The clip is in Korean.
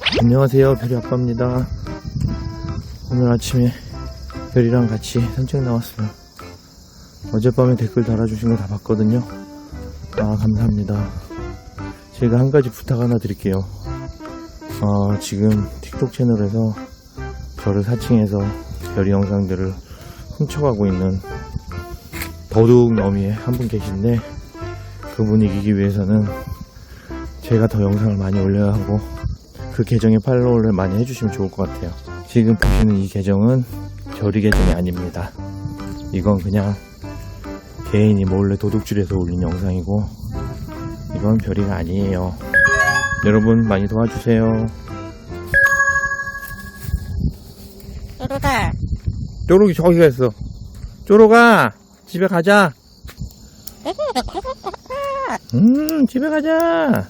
안녕하세요. 별이 아빠입니다. 오늘 아침에 별이랑 같이 산책 나왔어요. 어젯밤에 댓글 달아주신 거 다 봤거든요. 아 감사합니다. 제가 한 가지 부탁 하나 드릴게요. 어, 지금 틱톡 채널에서 저를 사칭해서 별이 영상들을 훔쳐가고 있는 더더욱 너미의 한 분 계신데 그분 이기기 위해서는 제가 더 영상을 많이 올려야 하고 그 계정에 팔로우를 많이 해주시면 좋을 것 같아요. 지금 보시는 이 계정은 별이 계정이 아닙니다. 이건 그냥 개인이 몰래 도둑질해서 올린 영상이고 이건 별이가 아니에요. 여러분 많이 도와주세요. 쪼로가 쪼록이 저기가 있어. 쪼록아 집에 가자. 음 집에 가자.